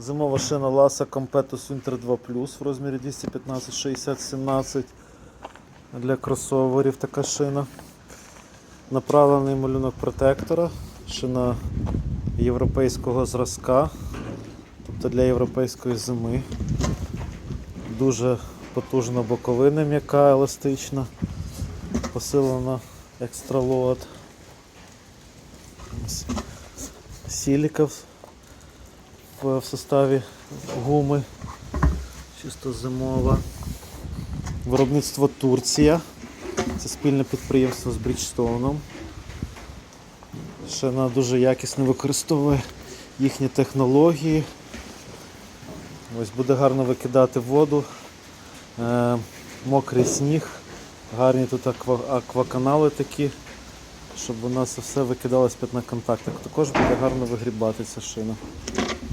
Зимова шина Lasa Competus Winter 2 Plus в розмірі 215 60 17 для кросоверів така шина. Направлений малюнок протектора, шина європейського зразка, тобто для європейської зими. Дуже потужна боковина м'яка, еластична, посилена екстралот. Ось Сіліка в, составі гуми, чисто зимова. Виробництво Турція. Це спільне підприємство з Бріджстоуном. Шина дуже якісно використовує їхні технології. Ось буде гарно викидати воду, е, мокрий сніг, гарні тут аква, акваканали такі, щоб у нас все викидалось на контактах. Також буде гарно вигрібати ця шина.